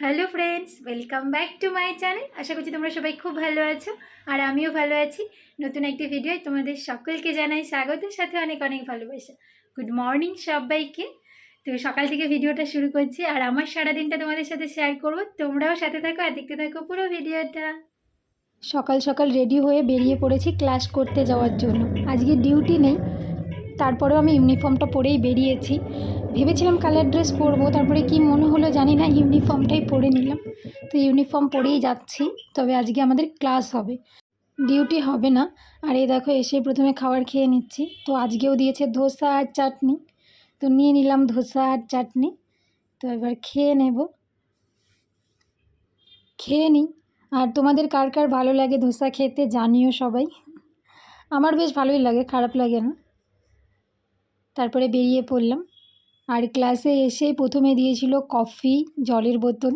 Hello friends welcome back to my channel আশা করছি তোমরা সবাই খুব ভালো আছো আর আমিও ভালো আছি। নতুন একটি ভিডিও তোমাদের সকলকে জানাই স্বাগত, সাথে অনেক অনেক ভালোবাসা। গুড মর্নিং সবাইকে। তো সকাল থেকে ভিডিওটা শুরু করছি আর আমার সারাদিনটা তোমাদের সাথে শেয়ার করব। তোমরাও সাথে থাকো আর দেখতে থাকো পুরো ভিডিওটা। সকাল সকাল রেডি হয়ে বেরিয়ে পড়েছি ক্লাস করতে যাওয়ার জন্য। আজকে ডিউটি নেই তারপরেও আমি ইউনিফর্মটা পরেই বেরিয়েছি। ভেবেছিলাম কালার ড্রেস পরবো, তারপরে কি মনে হলো জানি না, ইউনিফর্মটাই পরে নিলাম। তো ইউনিফর্ম পরেই যাচ্ছি, তবে আজকে আমাদের ক্লাস হবে। ডিউটি হবে না। আর এই দেখো, এসে প্রথমে খাবার খেয়ে নিচ্ছি। তো আজকেও দিয়েছে ধোসা আর চাটনি। তো নিয়ে নিলাম ধোসা আর চাটনি। তো এবার খেয়ে নেব। খেয়ে নিই। আর তোমাদের কার কার ভালো লাগে ধোসা খেতে জানিও সবাই। আমার বেশ ভালোই লাগে, খারাপ লাগে না। তারপরে বেরিয়ে পড়লাম। আর ক্লাসে এসে প্রথমে দিয়েছিল কফি জলের বোতল।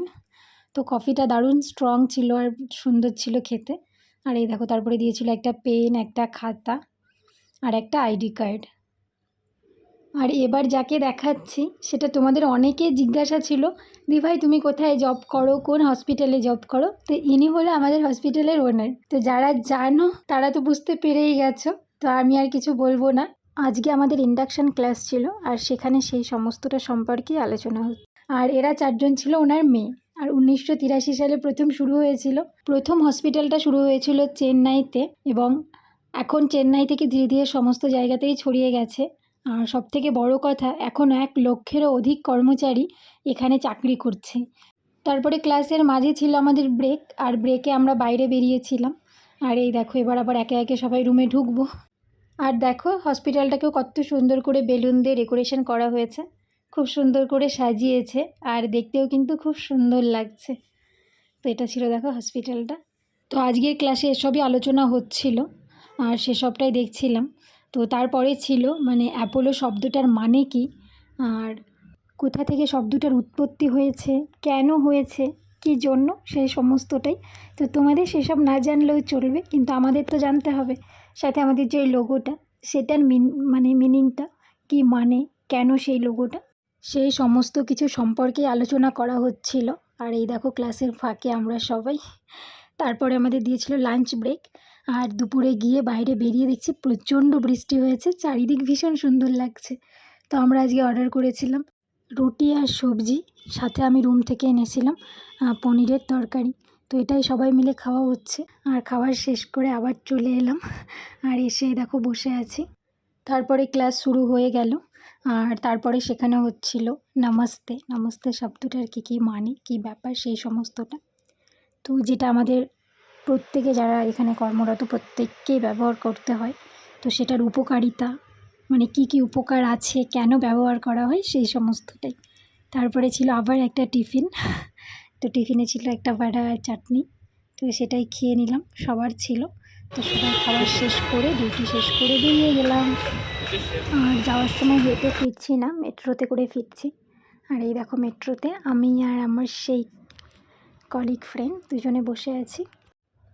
তো কফিটা দারুণ স্ট্রং ছিল আর সুন্দর ছিল খেতে। আর এই দেখো, তারপরে দিয়েছিল একটা পেন একটা খাতা আর একটা আইডি কার্ড আর এবার যাকে দেখাচ্ছি, সেটা তোমাদের অনেকে জিজ্ঞাসা ছিল, দি ভাই, তুমি কোথায় জব করো? কোন হসপিটালে জব করো? তো ইনি হলো আমাদের হসপিটালের ওনার তো যারা জানো, তারা তো বুঝতে পেরেই গেছো। তো আমি আর কিছু বলব না। আজকে আমাদের ইন্ডাকশান ক্লাস ছিল আর সেখানে সেই সমস্তটা সম্পর্কে আলোচনা হচ্ছে আর এরা চারজন ছিল ওনার মেয়ে। আর উনিশশো তিরাশি সালে প্রথম শুরু হয়েছিল। প্রথম হসপিটালটা শুরু হয়েছিল চেন্নাইতে এবং এখন চেন্নাই থেকে ধীরে ধীরে সমস্ত জায়গাতেই ছড়িয়ে গেছে। আর সব থেকে বড় কথা, এখন এক লক্ষেরও অধিক কর্মচারী এখানে চাকরি করছে। তারপরে ক্লাসের মাঝে ছিল আমাদের ব্রেক আর ব্রেকে আমরা বাইরে বেরিয়েছিলাম। আর এই দেখো, এবার আবার একে একে সবাই রুমে ঢুকবো। আর দেখো হসপিটালটাকেও কত সুন্দর করে বেলুন দিয়ে ডেকোরেশন করা হয়েছে। খুব সুন্দর করে সাজিয়েছে আর দেখতেও কিন্তু খুব সুন্দর লাগছে। তো এটা ছিল দেখো হসপিটালটা তো আজকের ক্লাসে এসবই আলোচনা হচ্ছিল আর সেসবটাই দেখছিলাম। তো তারপরে ছিল মানে অ্যাপোলো শব্দটার মানে কি? আর কোথা থেকে শব্দটার উৎপত্তি হয়েছে? কেন হয়েছে? কী জন্য? সেই সমস্তটাই। তো তোমাদের সেসব না জানলেও চলবে, কিন্তু আমাদের তো জানতে হবে। সাথে আমাদের যে লোগোটা সেটার মিন মানে মিনিংটা কি মানে কেন সেই লোগোটা সেই সমস্ত কিছু সম্পর্কে আলোচনা করা হচ্ছিল। আর এই দেখো ক্লাসের ফাঁকে আমরা সবাই। তারপরে আমাদের দিয়েছিল লাঞ্চ ব্রেক আর দুপুরে গিয়ে বাইরে বেরিয়ে দেখছি প্রচণ্ড বৃষ্টি হয়েছে, চারিদিক ভীষণ সুন্দর লাগছে। তো আমরা আজকে অর্ডার করেছিলাম রুটি আর সবজি। সাথে আমি রুম থেকে এনেছিলাম পনিরের তরকারি। তো এটাই সবাই মিলে খাওয়া হচ্ছে। আর খাবার শেষ করে আবার চলে এলাম। আর এসে দেখো বসে আছি। তারপরে ক্লাস শুরু হয়ে গেল। আর তারপরে সেখানে হচ্ছিল নমস্তে। নমস্তে শব্দটার কী কী মানে কী ব্যাপার, সেই সমস্তটা। তো যেটা আমাদের প্রত্যেকে যারা এখানে কর্মরত, প্রত্যেককেই ব্যবহার করতে হয়। তো সেটার উপকারিতা মানে কি কি উপকার আছে, কেন ব্যবহার করা হয়, সেই সমস্তটাই। তারপরে ছিল আবার একটা টিফিন। তো টিফিনে ছিল একটা বাড়া আর চাটনি তো সেটাই খেয়ে নিলাম সবার ছিল। তো সবাই খাবার শেষ করে ডিউটি শেষ করে বেরিয়ে গেলাম। আর যাওয়ার সময় হেঁটে ফিরছি না মেট্রোতে করে ফিরছি। আর এই দেখো মেট্রোতে আমি আর আমার সেই কলিগ ফ্রেন্ড দুজনে বসে আছি।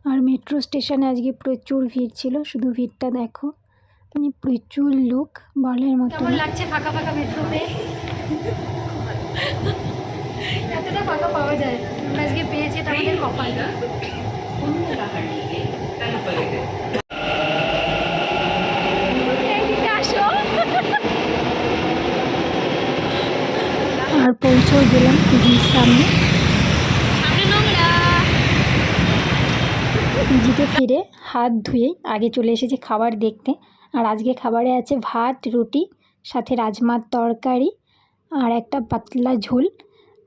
আর মেট্রো স্টেশনে আজকে প্রচুর ভিড় ছিল শুধু ভিড়টা দেখো। মানে প্রচুর লোক বলার মতো লাগছে ফাঁকা ফাঁকা মেট্রোতে এতটা ফাঁকা পাওয়া যায় আমরা আজকে আর পৌঁছেও গেলাম পিজির সামনে। সামনে পিজিতে ফিরে হাত ধুয়ে আগে চলে এসেছি খাবার দেখতে। আর আজকে খাবারে আছে ভাত রুটি সাথে রাজমার তরকারি আর একটা পাতলা ঝোল।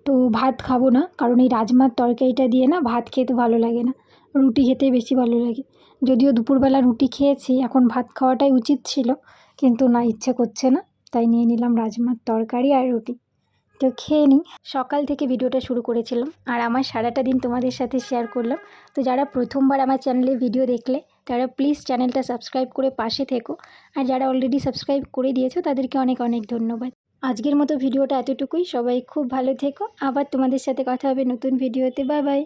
তো ভাত খাব না, কারণ এই রাজমার তরকারিটা দিয়ে না ভাত খেতে ভালো লাগে না, রুটি খেতে বেশি ভালো লাগে। যদিও দুপুরবেলা রুটি খেয়েছি, এখন ভাত খাওয়াটাই উচিত ছিল, কিন্তু না, ইচ্ছে করছে না, তাই নিয়ে নিলাম রাজমার তরকারি আর রুটি। তো খেয়ে নিই। সকাল থেকে ভিডিওটা শুরু করেছিলাম, আর আমার সারাটা দিন তোমাদের সাথে শেয়ার করলাম। তো যারা প্রথমবার আমার চ্যানেলে ভিডিও দেখলে, তারা প্লিজ চ্যানেলটা সাবস্ক্রাইব করে পাশে থেকো। আর যারা অলরেডি সাবস্ক্রাইব করে দিয়েছ, তাদেরকে অনেক অনেক ধন্যবাদ। আজকের মতো ভিডিওটা এতটুকুই। সবাই খুব ভালো থেকো। আবার তোমাদের সাথে কথা হবে নতুন ভিডিওতে। Bye bye.